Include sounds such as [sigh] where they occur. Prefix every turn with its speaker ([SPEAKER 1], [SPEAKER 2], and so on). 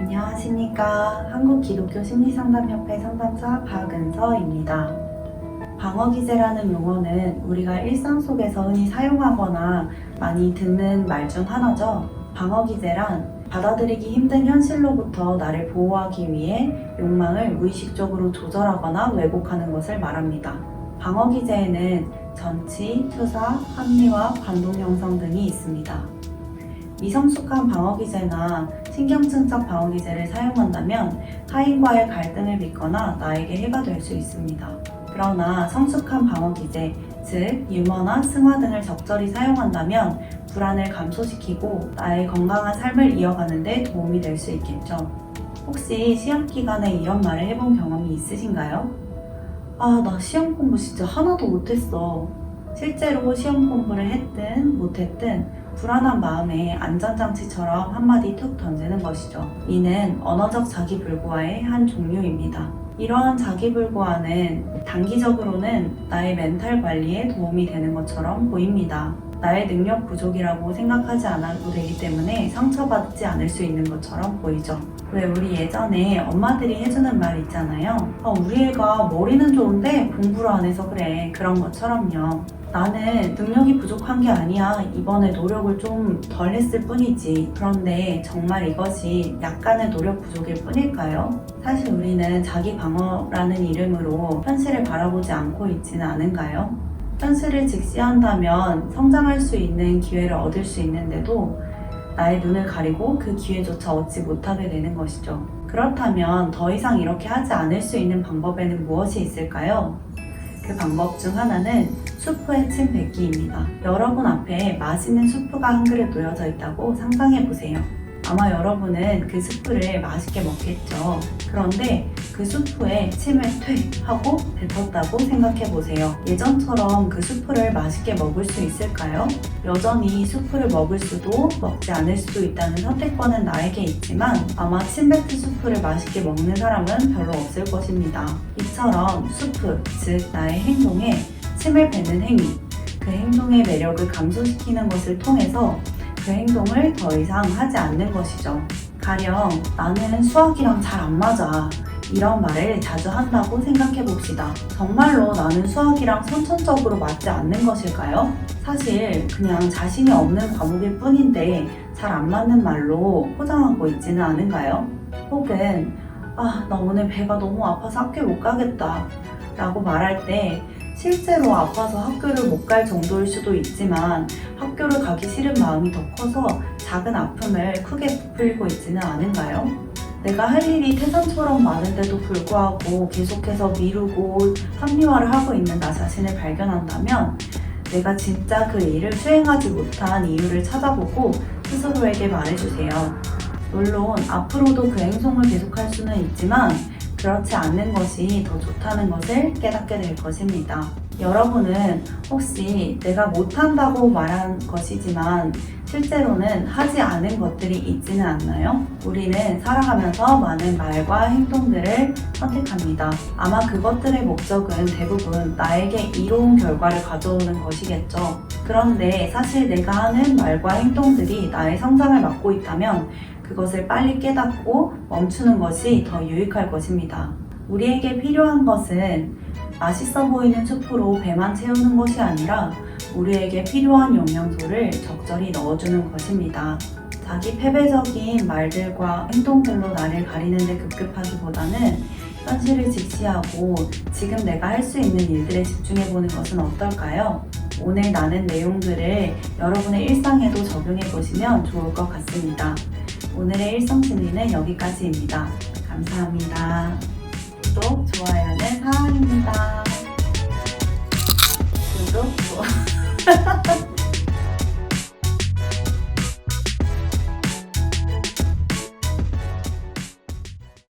[SPEAKER 1] 안녕하십니까. 한국기독교 심리상담협회 상담사 박은서입니다. 방어기제라는 용어는 우리가 일상 속에서 흔히 사용하거나 많이 듣는 말 중 하나죠. 방어기제란 받아들이기 힘든 현실로부터 나를 보호하기 위해 욕망을 무의식적으로 조절하거나 왜곡하는 것을 말합니다. 방어기제에는 전치, 투사, 합리화, 반동 형성 등이 있습니다. 미성숙한 방어기제나 신경증적 방어기제를 사용한다면 타인과의 갈등을 빚거나 나에게 해가 될 수 있습니다. 그러나 성숙한 방어기제, 즉 유머나 승화 등을 적절히 사용한다면 불안을 감소시키고 나의 건강한 삶을 이어가는 데 도움이 될 수 있겠죠. 혹시 시험 기간에 이런 말을 해본 경험이 있으신가요? 아, 나 시험 공부 진짜 하나도 못했어. 실제로 시험 공부를 했든 못했든 불안한 마음에 안전장치처럼 한마디 툭 던지는 것이죠. 이는 언어적 자기불구화의 한 종류입니다. 이러한 자기불구화는 단기적으로는 나의 멘탈 관리에 도움이 되는 것처럼 보입니다. 나의 능력 부족이라고 생각하지 않아도 되기 때문에 상처받지 않을 수 있는 것처럼 보이죠. 왜 우리 예전에 엄마들이 해주는 말 있잖아요. 아, 우리 애가 머리는 좋은데 공부를 안 해서 그래. 그런 것처럼요. 나는 능력이 부족한 게 아니야. 이번에 노력을 좀 덜 했을 뿐이지. 그런데 정말 이것이 약간의 노력 부족일 뿐일까요? 사실 우리는 자기 방어라는 이름으로 현실을 바라보지 않고 있지는 않은가요? 현실을 직시한다면 성장할 수 있는 기회를 얻을 수 있는데도 나의 눈을 가리고 그 기회조차 얻지 못하게 되는 것이죠. 그렇다면 더 이상 이렇게 하지 않을 수 있는 방법에는 무엇이 있을까요? 그 방법 중 하나는 수프의 침 뱉기입니다. 여러분 앞에 맛있는 수프가 한 그릇 놓여져 있다고 상상해 보세요. 아마 여러분은 그 수프를 맛있게 먹겠죠. 그런데 그 수프에 침을 퇴 하고 뱉었다고 생각해 보세요. 예전처럼 그 수프를 맛있게 먹을 수 있을까요? 여전히 수프를 먹을 수도 먹지 않을 수도 있다는 선택권은 나에게 있지만 아마 침 뱉은 수프를 맛있게 먹는 사람은 별로 없을 것입니다. 이처럼 수프, 즉 나의 행동에 침을 뱉는 행위, 그 행동의 매력을 감소시키는 것을 통해서 그 행동을 더 이상 하지 않는 것이죠. 가령 나는 수학이랑 잘 안 맞아. 이런 말을 자주 한다고 생각해 봅시다. 정말로 나는 수학이랑 선천적으로 맞지 않는 것일까요? 사실 그냥 자신이 없는 과목일 뿐인데 잘 안 맞는 말로 포장하고 있지는 않은가요? 혹은 아, 나 오늘 배가 너무 아파서 학교 못 가겠다. 라고 말할 때 실제로 아파서 학교를 못 갈 정도일 수도 있지만 학교를 가기 싫은 마음이 더 커서 작은 아픔을 크게 부풀리고 있지는 않은가요? 내가 할 일이 태산처럼 많은데도 불구하고 계속해서 미루고 합리화를 하고 있는 나 자신을 발견한다면 내가 진짜 그 일을 수행하지 못한 이유를 찾아보고 스스로에게 말해주세요. 물론 앞으로도 그 행동을 계속할 수는 있지만 그렇지 않는 것이 더 좋다는 것을 깨닫게 될 것입니다. 여러분은 혹시 내가 못한다고 말한 것이지만 실제로는 하지 않은 것들이 있지는 않나요? 우리는 살아가면서 많은 말과 행동들을 선택합니다. 아마 그것들의 목적은 대부분 나에게 이로운 결과를 가져오는 것이겠죠. 그런데 사실 내가 하는 말과 행동들이 나의 성장을 막고 있다면 그것을 빨리 깨닫고 멈추는 것이 더 유익할 것입니다. 우리에게 필요한 것은 맛있어 보이는 수프로 배만 채우는 것이 아니라 우리에게 필요한 영양소를 적절히 넣어주는 것입니다. 자기 패배적인 말들과 행동들로 나를 가리는데 급급하기보다는 현실을 직시하고 지금 내가 할 수 있는 일들에 집중해보는 것은 어떨까요? 오늘 나눈 내용들을 여러분의 일상에도 적용해 보시면 좋을 것 같습니다. 오늘의 일성심리는 여기까지입니다. 감사합니다. 구독, 좋아요는 사랑입니다. 구독, 좋아. [laughs]